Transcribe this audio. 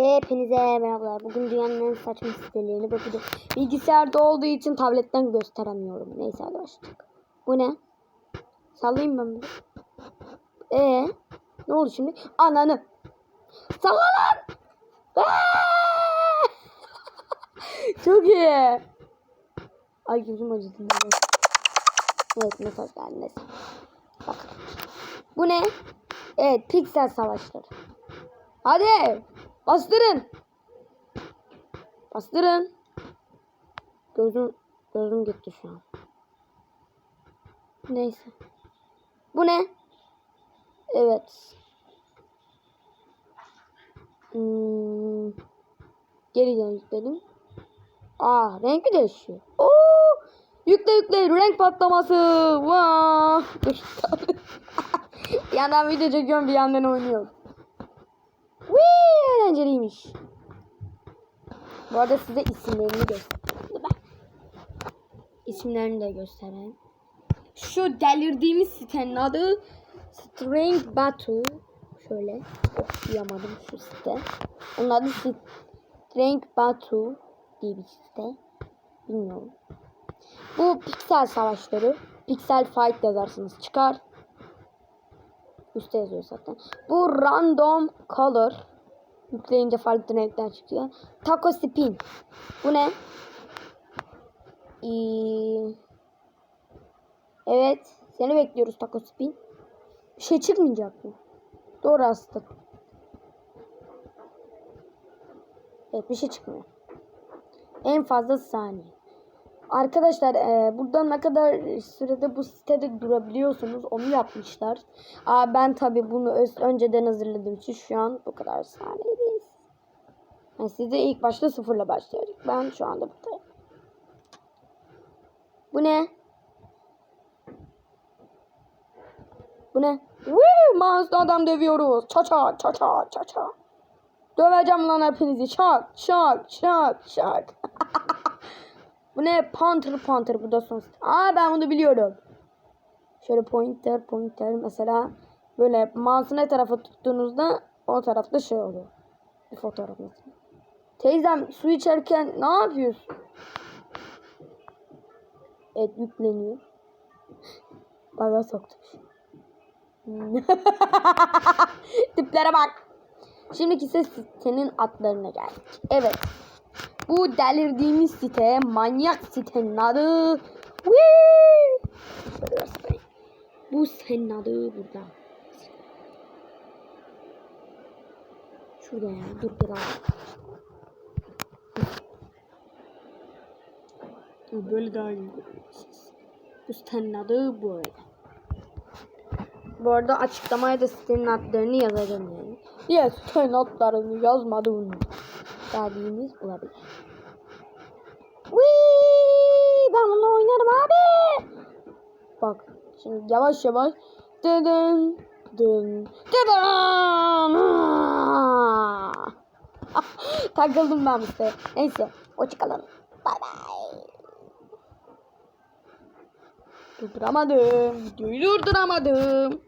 Hepinize merhabalar. Bugün dünyanın en saçma sitelerini bakacağız. Bilgisayarda olduğu için tabletten gösteremiyorum. Neyse hadi başlayalım. Bu ne? Sallayayım ben bunu. Ee, ne oldu şimdi? Ananı. Salla lan. Çok iyi. Ay gözüm acıdı. Evet mesaj. Neyse. Bak. Bu ne? Evet piksel savaşları. Hadi. Bastırın. Bastırın. Gözüm gözüm gitti şu an. Neyse. Bu ne? Evet. Hmm. Geri dön yükledim. Aa rengi değişiyor. Oo! Yükle yükle renk patlaması. Vaa! bir yandan video çekiyorum bir yandan oynuyorum. Eğlenceliymiş. Bu arada size isimlerini göstereyim. İsimlerini de göstereyim. Şu delirdiğimiz sitenin adı String Battle. Şöyle okuyamadım şu site. Onun adı String Battle diye bir site. Bilmiyorum. Bu piksel savaşları. Pixel Fight yazarsınız çıkar. Üstte yazıyor zaten. Bu random color. Yükleyince farklı renkler çıkıyor. Taco spin. Bu ne? Ee, evet. Seni bekliyoruz Taco spin. Bir şey çıkmayacak mı? Doğru aslında. Evet bir şey çıkmıyor. En fazla saniye. Arkadaşlar e, buradan ne kadar sürede bu sitede durabiliyorsunuz onu yapmışlar. Aa, ben tabi bunu önceden hazırladığım için şu an bu kadar saniyedeyiz. Yani siz ilk başta sıfırla başlayacak. Ben şu anda buradayım. Bu ne? Bu ne? Woo! Mouse'da adam dövüyoruz. Ça ça ça ça ça ça. Döveceğim lan hepinizi. Şak şak şak şak. Bu ne? Panther Panther. Bu da son. Aa ben bunu biliyorum. Şöyle pointer pointer mesela böyle mouse'u ne tarafa tuttuğunuzda o tarafta şey oluyor. Bir fotoğraf mesela. Teyzem su içerken ne yapıyorsun? Evet yükleniyor. Bana soktum. Tiplere bak. Şimdiki ise sitenin atlarına geldik. Evet. Bu delirdiğimiz site, manyak sitenin adı. Whee! Bu senin adı burada. Şurada ya. Dur biraz. Böyle daha iyi görüyorsunuz. Bu sitenin adı bu arada. Bu arada açıklamaya da sitenin adlarını yazacağım yani. Niye sitenin adlarını yazmadığını dediğimiz olabilir. Wii! Ben bunu oynarım abi. Bak şimdi yavaş yavaş dın dın dın Takıldım ben işte. Neyse hoşçakalın. Bay bay. Durduramadım. Videoyu durduramadım.